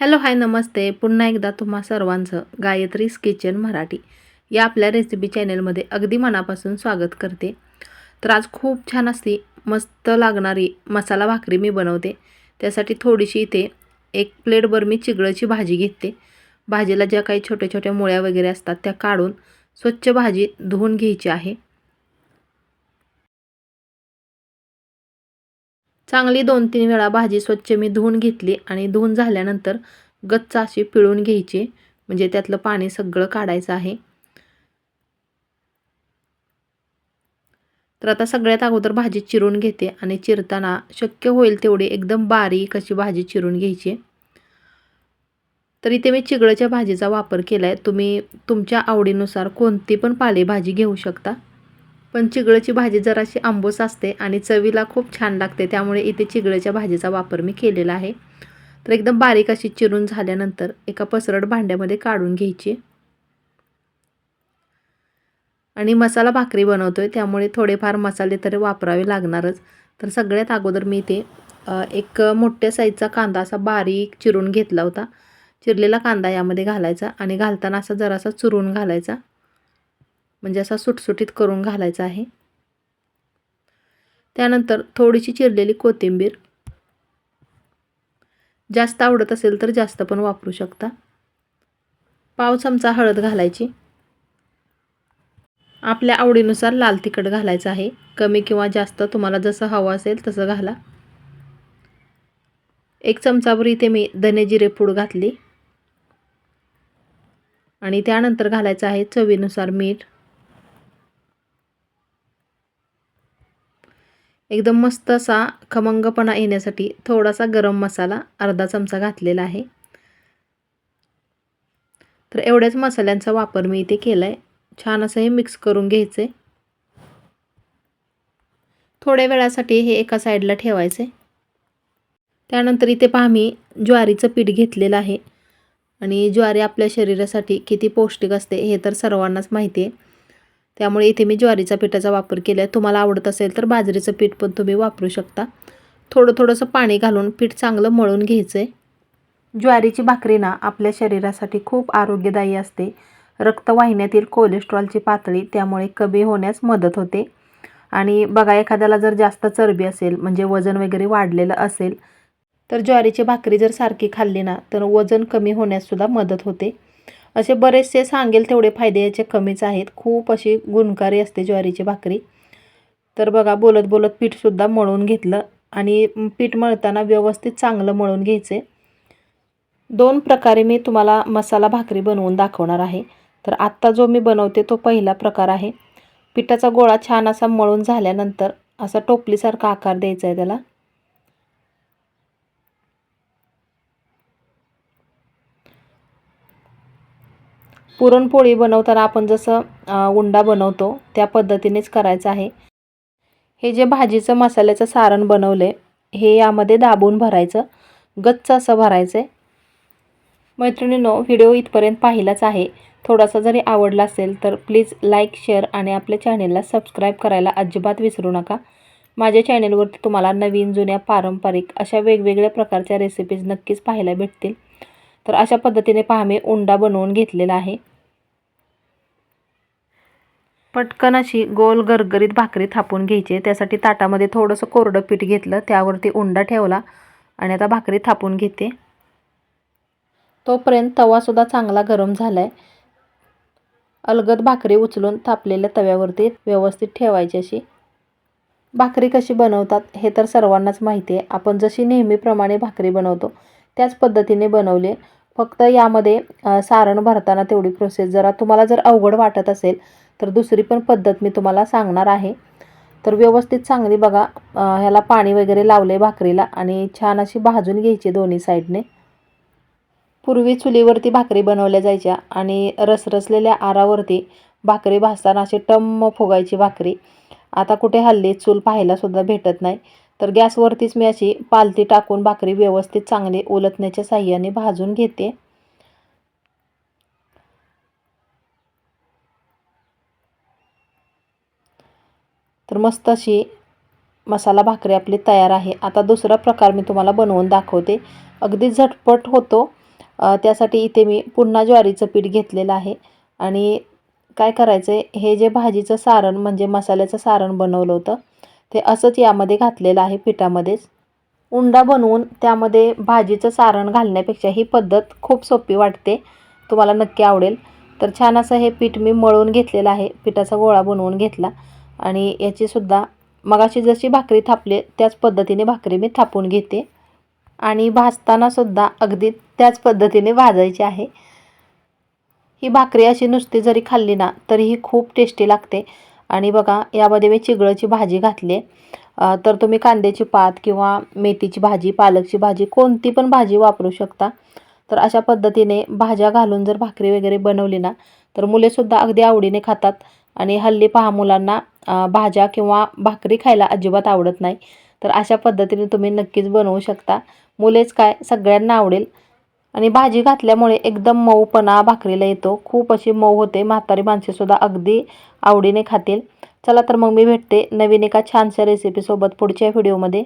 Hello hi नमस्ते. पुन्हा एकदा तुम्हा सर्वांचं गायत्रीज किचन मराठी या आपल्या रेसिपी चॅनलमध्ये अगदी मनापासून स्वागत करते. तर आज खूप छान असती मस्त लागणारी मसाला भाकरी मी बनवते. त्यासाठी थोडीशी इथे एक प्लेटभर मी चिगळची भाजी घेते. भाजीला ज्या काही छोट्या छोट्या मुळ्या वगैरे असतात त्या काढून स्वच्छ भाजी धुवून घ्यायची आहे. चांगली दोन तीन वेळा भाजी स्वच्छ मी धुवून घेतली आणि धुवून झाल्यानंतर गच्च अशी पिळून घ्यायची. म्हणजे त्यातलं पाणी सगळं काढायचं आहे. तर आता सगळ्यात अगोदर भाजी चिरून घेते आणि चिरताना शक्य होईल तेवढी एकदम बारीक अशी भाजी चिरून घ्यायची. तर इथे मी चिगळच्या भाजीचा वापर केला आहे तुम्ही तुमच्या आवडीनुसार कोणती पण पालेभाजी घेऊ शकता. पण चिगळची भाजी जराशी आंबूस असते आणि चवीला खूप छान लागते त्यामुळे इथे चिगळच्या भाजीचा वापर मी केलेला आहे. तर एकदम बारीक अशी चिरून झाल्यानंतर एका पसरट भांड्यामध्ये काढून घ्यायची. आणि मसाला भाकरी बनवतो आहे त्यामुळे थोडेफार मसाले तरी वापरावे लागणारच. तर सगळ्यात अगोदर मी इथे एक मोठ्या साईजचा कांदा असा बारीक चिरून घेतला होता. चिरलेला कांदा यामध्ये घालायचा आणि घालताना असा जरासा चुरून घालायचा. म्हणजे असा सुटसुटीत करून घालायचा आहे. त्यानंतर थोडीशी चिरलेली कोथिंबीर. जास्त आवडत असेल तर जास्त पण वापरू शकता. पाव चमचा हळद घालायची. आपल्या आवडीनुसार लाल तिखट घालायचं आहे. कमी किंवा जास्त तुम्हाला जसं हवं असेल तसं घाला. एक चमचाभर इथे मी धने जिरे पूड घातली. आणि त्यानंतर घालायचं आहे चवीनुसार मीठ. एकदम मस्त असा खमंगपणा येण्यासाठी थोडासा गरम मसाला अर्धा चमचा घातलेला आहे. तर एवढ्याच मसाल्यांचा वापर मी इथे केला आहे छान असं हे मिक्स करून घ्यायचं आहे थोड्या वेळासाठी हे एका साईडला ठेवायचं आहे त्यानंतर इथे पहा मी ज्वारीचं पीठ घेतलेलं आहे. आणि ज्वारी आपल्या शरीरासाठी किती पौष्टिक असते हे तर सर्वांनाच माहिती आहे. त्यामुळे इथे मी ज्वारीचा पिठाचा वापर केला आहे तुम्हाला आवडत असेल तर बाजरीचं पीठ पण तुम्ही वापरू शकता. थोडं थोडंसं पाणी घालून पीठ चांगलं मळून घ्यायचं आहे ज्वारीची भाकरी ना आपल्या शरीरासाठी खूप आरोग्यदायी असते. रक्तवाहिन्यातील कोलेस्ट्रॉलची पातळी त्यामुळे कमी होण्यास मदत होते. आणि बघा एखाद्याला जर जास्त चरबी असेल म्हणजे वजन वगैरे वाढलेलं असेल तर ज्वारीची भाकरी जर सारखी खाल्ली ना तर वजन कमी होण्याससुद्धा मदत होते. असे बरेचसे सांगेल तेवढे फायदे याचे कमीच आहेत. खूप अशी गुणकारी असते ज्वारीची भाकरी. तर बघा बोलत बोलत पीठसुद्धा मळून घेतलं आणि पीठ मळताना व्यवस्थित चांगलं मळून घ्यायचे. दोन प्रकारे मी तुम्हाला मसाला भाकरी बनवून दाखवणार आहे. तर आत्ता जो मी बनवते तो पहिला प्रकार आहे. पिठाचा गोळा छान असा मळून झाल्यानंतर असा टोपलीसारखा आकार द्यायचा आहे त्याला. पुरणपोळी बनवताना आपण जसं उंडा बनवतो त्या पद्धतीनेच करायचं आहे. हे जे भाजीचं मसाल्याचं सारण बनवलं आहे हे यामध्ये दाबून भरायचं गच्च असं भरायचं आहे मैत्रिणीनो व्हिडिओ इथपर्यंत पाहिलाच आहे. थोडासा जरी आवडला असेल तर प्लीज लाईक शेअर आणि आपल्या चॅनेलला सबस्क्राईब करायला अजिबात विसरू नका. माझ्या चॅनेलवरती तुम्हाला नवीन जुन्या पारंपरिक अशा वेगवेगळ्या प्रकारच्या रेसिपीज नक्कीच पाहायला भेटतील. तर अशा पद्धतीने पहा मी उंडा बनवून घेतलेला आहे. पटकन अशी गोल गरगरीत भाकरी थापून घ्यायची त्यासाठी ताटामध्ये थोडंसं कोरडं पीठ घेतलं त्यावरती उंडा ठेवला आणि आता भाकरी थापून घेते. तोपर्यंत तवासुद्धा चांगला गरम झाला आहे अलगद भाकरी उचलून थापलेल्या तव्यावरती व्यवस्थित ठेवायची अशी. भाकरी कशी बनवतात हे तर सर्वांनाच माहिती आहे. आपण जशी नेहमीप्रमाणे भाकरी बनवतो त्याच पद्धतीने बनवले फक्त यामध्ये सारण भरताना तेवढी प्रोसेस जरा तुम्हाला जर अवघड वाटत असेल तर दुसरी पण पद्धत मी तुम्हाला सांगणार आहे. तर व्यवस्थित चांगली बघा ह्याला पाणी वगैरे लावले भाकरीला आणि छान अशी भाजून घ्यायची दोन्ही साईडने. पूर्वी चुलीवरती भाकरी बनवल्या जायच्या आणि रसरसलेल्या आरावरती भाकरी भाजताना अशी टम्म फुगायची भाकरी. आता कुठे हल्ली चूल पाहायलासुद्धा भेटत नाही. तर गॅसवरतीच मी अशी पालती टाकून भाकरी व्यवस्थित चांगली उलटण्याच्या साह्याने भाजून घेते. तर मस्त अशी मसाला भाकरी आपली तयार आहे. आता दुसरा प्रकार मी तुम्हाला बनवून दाखवते. अगदी झटपट होतो. त्यासाठी इथे मी पुन्हा ज्वारीचं पीठ घेतलेलं आहे. आणि काय करायचं आहे हे जे भाजीचं सारण म्हणजे मसाल्याचं सारण बनवलं होतं ते असंच यामध्ये घातलेलं आहे पिठामध्येच. उंडा बनवून त्यामध्ये भाजीचं सारण घालण्यापेक्षा ही पद्धत खूप सोपी वाटते. तुम्हाला नक्की आवडेल. तर छान असं हे पीठ मी मळून घेतलेलं आहे. पिठाचा गोळा बनवून घेतला. आणि याचीसुद्धा मगाशी जशी भाकरी थापले त्याच पद्धतीने भाकरी मी थापून घेते. आणि भाजतानासुद्धा अगदी त्याच पद्धतीने भाजायची आहे. ही भाकरी अशी नुसती जरी खाल्ली ना तरीही खूप टेस्टी लागते. आणि बघा यामध्ये मी चिगळची भाजी घातली तर तुम्ही कांद्याची पात किंवा मेथीची भाजी पालकची भाजी कोणती पण भाजी वापरू शकता. तर अशा पद्धतीने भाज्या घालून जर भाकरी वगैरे बनवली ना तर मुलेसुद्धा अगदी आवडीने खातात. आणि हल्ली पहा मुलांना भाज्या किंवा भाकरी खायला अजिबात आवडत नाही. तर अशा पद्धतीने तुम्ही नक्कीच बनवू शकता. मुलेच काय सगळ्यांना आवडेल. आणि भाजी घातल्यामुळे एकदम मऊपणा भाकरीला येतो. खूप अशी मऊ होते. म्हातारी माणसेसुद्धा अगदी आवडीने खातील. चला तर मग मी भेटते नवीन एका छानशा रेसिपीसोबत पुढच्या व्हिडिओमध्ये